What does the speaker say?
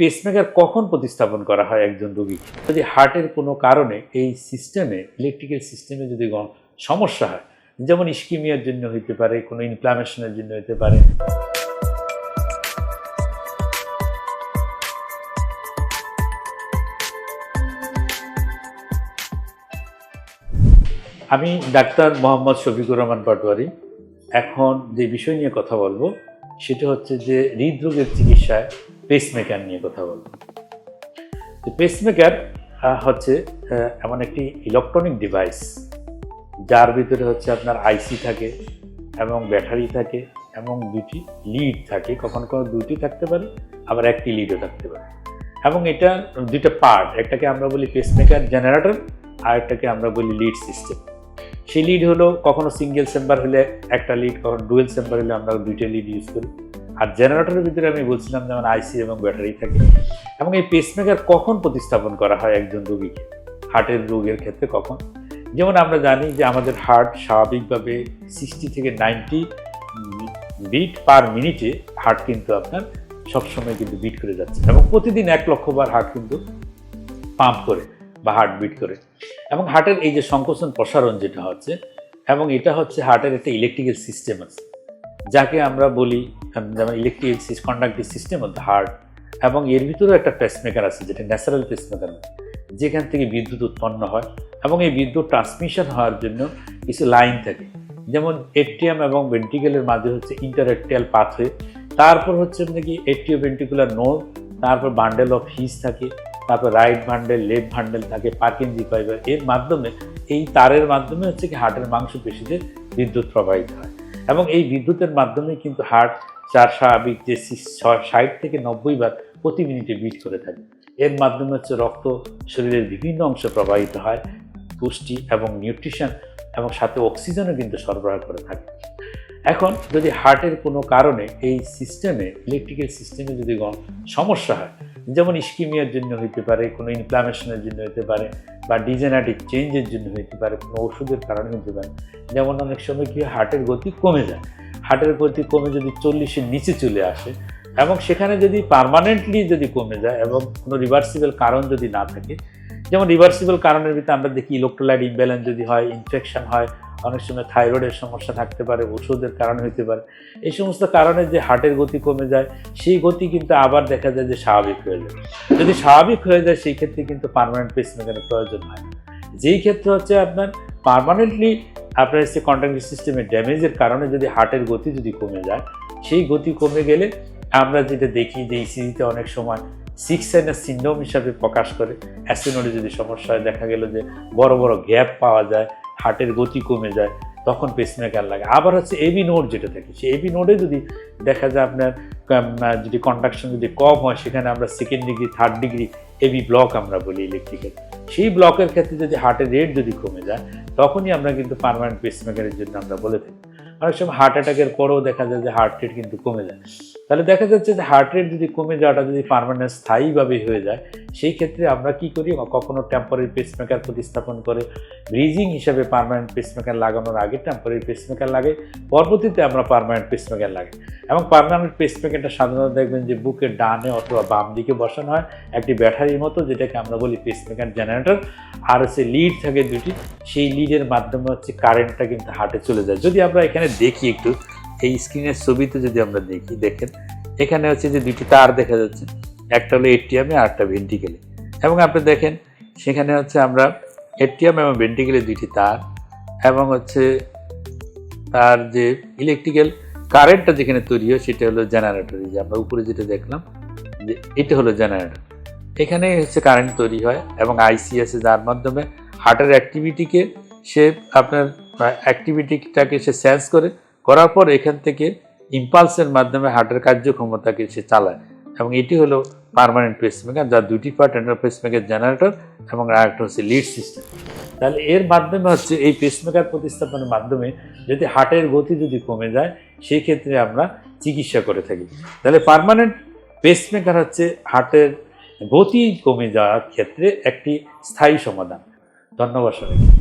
Pacemaker কখন প্রতিস্থাপন করা হয় একজন রোগী যদি হার্টের কোনো কারণে এই সিস্টেমে ইলেকট্রিক্যাল সিস্টেমে যদি সমস্যা হয়, যেমন ইস্কিমিয়ার জন্য হইতে পারে, কোনো ইনফ্লামেশনের জন্য হতে পারে। আমি ডাক্তার মোহাম্মদ শফিকুর রহমান পাটোয়ারি। এখন যে বিষয় নিয়ে কথা বলব, সেটা হচ্ছে যে হৃদরোগের চিকিৎসায় পেসমেকার নিয়ে কথা বলব। পেসমেকার হচ্ছে এমন একটি ইলেকট্রনিক ডিভাইস যার ভিতরে হচ্ছে আপনার আইসি থাকে এবং ব্যাটারি থাকে এবং দুটি লিড থাকে। কখন কখনো দুটি থাকতে পারে, আবার একটি লিডও থাকতে পারে। এবং এটা দুইটা পার্ট একটাকে আমরা বলি পেসমেকার জেনারেটর আর একটাকে আমরা বলি লিড সিস্টেম সেই লিড হলো কখনো সিঙ্গেল চেম্বার হলে একটা লিড কখনো ডুয়েল চেম্বার হলে আমরা দুইটা লিড ইউজ করি। আর জেনারেটরের ভিতরে আমি বলছিলাম যেমন আইসি এবং ব্যাটারি থাকে। এবং এই পেসমেকার কখন প্রতিস্থাপন করা হয় একজন রোগীকে? হার্টের রোগের ক্ষেত্রে কখন? যেমন আমরা জানি যে আমাদের হার্ট স্বাভাবিকভাবে সিক্সটি থেকে নাইনটি বিট পার মিনিটে হার্ট কিন্তু আপনার সবসময় কিন্তু বিট করে যাচ্ছে এবং প্রতিদিন এক লক্ষ বার হার্ট কিন্তু পাম্প করে বা হার্ট বিট করে। এবং হার্টের এই যে সংকোচন প্রসারণ যেটা হচ্ছে, এবং এটা হচ্ছে হার্টের একটা ইলেকট্রিক্যাল সিস্টেম আছে, যাকে আমরা বলি যেমন electric conductive system of the heart এবং এর ভিতরেও একটা পেসমেকার আছে যেটা ন্যাচারাল পেসমেকার যেখান থেকে বিদ্যুৎ উৎপন্ন হয় এবং এই বিদ্যুৎ ট্রান্সমিশন হওয়ার জন্য কিছু লাইন থাকে। যেমন এটিএম এবং ভেন্টিকেলের মাঝে হচ্ছে ইন্টারেকটিয়াল পাথওয়ে তারপর হচ্ছে নাকি এটিও ভেন্টিকুলার নোড তারপর বান্ডেল অফ হিস থাকে, তারপর রাইট ভান্ডেল লেফট ভান্ডেল থাকে পার্কিনজি ফাইবার এর মাধ্যমে, এই তারের মাধ্যমে হচ্ছে কি হার্টের মাংসপেশিতে বিদ্যুৎ প্রবাহিত হয়। এবং এই বিদ্যুতের মাধ্যমে কিন্তু হার্ট চার স্বাভাবিক যে ষাট থেকে নব্বই বার প্রতি মিনিটে বিট করে থাকে। এর মাধ্যমে হচ্ছে রক্ত শরীরের বিভিন্ন অংশে প্রবাহিত হয়, পুষ্টি এবং নিউট্রিশন এবং সাথে অক্সিজেনও কিন্তু সরবরাহ করে থাকে। এখন যদি হার্টের কোনো কারণে এই সিস্টেমে, ইলেকট্রিক্যাল সিস্টেমে যদি সমস্যা হয়, যেমন ইস্কিমিয়ার জন্য হইতে পারে, কোনো ইনফ্লামেশনের জন্য হতে পারে বা ডিজেনারেটিভ চেঞ্জের জন্য হতে পারে, কোনো ওষুধের কারণে হতে পারে, যেমন অনেক সময় কি হার্টের গতি কমে যায়। হার্টের গতি কমে যদি চল্লিশের নিচে চলে আসে, এবং সেখানে যদি পার্মানেন্টলি যদি কমে যায় এবং কোনো রিভার্সিবল কারণ যদি না থাকে, যেমন রিভার্সিবল কারণের ভিতরে আমরা দেখি ইলেকট্রোলাইট ইমব্যালেন্স যদি হয় ইনফেকশন হয়, অনেক সময় থাইরয়েডের সমস্যা থাকতে পারে, ওষুধের কারণ হতে পারে এই সমস্ত কারণে যে হার্টের গতি কমে যায়, সেই গতি কিন্তু আবার দেখা যায় যে স্বাভাবিক হয়ে যায় যদি স্বাভাবিক হয়ে যায়, সেই ক্ষেত্রে কিন্তু পার্মানেন্ট পেসমেকারের প্রয়োজন হয়। যেই ক্ষেত্রে হচ্ছে আপনার পার্মানেন্টলি আপনার হচ্ছে কন্ট্রাক্টিভ সিস্টেমের ড্যামেজের কারণে যদি হার্টের গতি যদি কমে যায়, সেই গতি কমে গেলে আমরা যেটা দেখি যে ইসিজিতে অনেক সময় সিক্স সাইনাস সিন্ড্রোম হিসাবে প্রকাশ করে। অ্যাসিনোডে যদি সমস্যা হয় দেখা গেল যে বড় বড় গ্যাপ পাওয়া যায় হার্টের গতি কমে যায়, তখন পেসমেকার লাগে। আবার হচ্ছে এবি নোড যেটা থাকে, সেই এবি নোডে যদি দেখা যায় আপনার যদি কন্ডাকশন যদি কম হয়, সেখানে আমরা second degree third degree AB block আমরা বলি ইলেকট্রিক্যাল সেই ব্লকের ক্ষেত্রে যদি হার্টের রেট যদি কমে যায় তখনই আমরা কিন্তু পারমানেন্ট পেসমেকারের জন্য আমরা বলে থাকি। অনেক সময় হার্ট অ্যাটাকের পরেও দেখা যায় যে হার্ট রেট কিন্তু কমে যায়। তাহলে দেখা যাচ্ছে যে হার্ট রেট যদি কমে যাওয়াটা যদি পারমানেন্ট স্থায়ীভাবে হয়ে যায়, সেই ক্ষেত্রে আমরা কি করি? কখনো টেম্পোরারি পেসমেকার প্রতিস্থাপন করে ব্রিজিং হিসাবে পার্মানেন্ট পেসমেকার লাগানোর আগে টেম্পোরারি পেসমেকার লাগে, পরবর্তীতে আমরা পার্মানেন্ট পেসমেকার লাগে। এবং পার্মানেন্ট পেসমেকারটা সাধারণত দেখবেন যে বুকের ডানে অথবা বাম দিকে বসানো হয়, একটি ব্যাটারির মতো যেটাকে আমরা বলি পেসমেকার জেনারেটর আর হচ্ছে লিড থাকে দুটি, সেই লিডের মাধ্যমে হচ্ছে কারেন্টটা কিন্তু হার্টে চলে যায়। যদি আমরা এখানে দেখি একটু এই স্ক্রিনের ছবিতে যদি আমরা দেখি, দেখেন, এখানে হচ্ছে যে দুটি তার দেখা যাচ্ছে। একটা হলো এটিএমে আর একটা ভেন্টিকেলে এবং আপনি দেখেন, সেখানে হচ্ছে আমরা এটিএম এবং ভেন্টিকেলে দুইটি তার এবং হচ্ছে তার যে ইলেকট্রিক্যাল কারেন্টটা যেখানে তৈরি হয়, সেটা হলো জেনারেটর। যে আমরা উপরে যেটা দেখলাম, যে এটা হলো জেনারেটর। এখানে হচ্ছে কারেন্ট তৈরি হয় এবং আইসি আছে যার মাধ্যমে হার্টের অ্যাক্টিভিটিকে সে আপনার অ্যাক্টিভিটিটাকে সে সেন্স করে করার পর এখান থেকে ইম্পালসের মাধ্যমে হার্টের কার্যক্ষমতাকে সে চালায়। এবং এটি হলো পার্মানেন্ট পেসমেকার যার দুটি পার্ট একটা পেসমেকার জেনারেটর এবং আরেকটা হচ্ছে লিড সিস্টেম তাহলে এর মাধ্যমে হচ্ছে এই পেসমেকার প্রতিস্থাপনের মাধ্যমে যদি হার্টের গতি যদি কমে যায়, সেই ক্ষেত্রে আমরা চিকিৎসা করে থাকি। তাহলে পার্মানেন্ট পেসমেকার হচ্ছে হার্টের গতি কমে যাওয়ার ক্ষেত্রে একটি স্থায়ী সমাধান। ধন্যবাদ সবাইকে।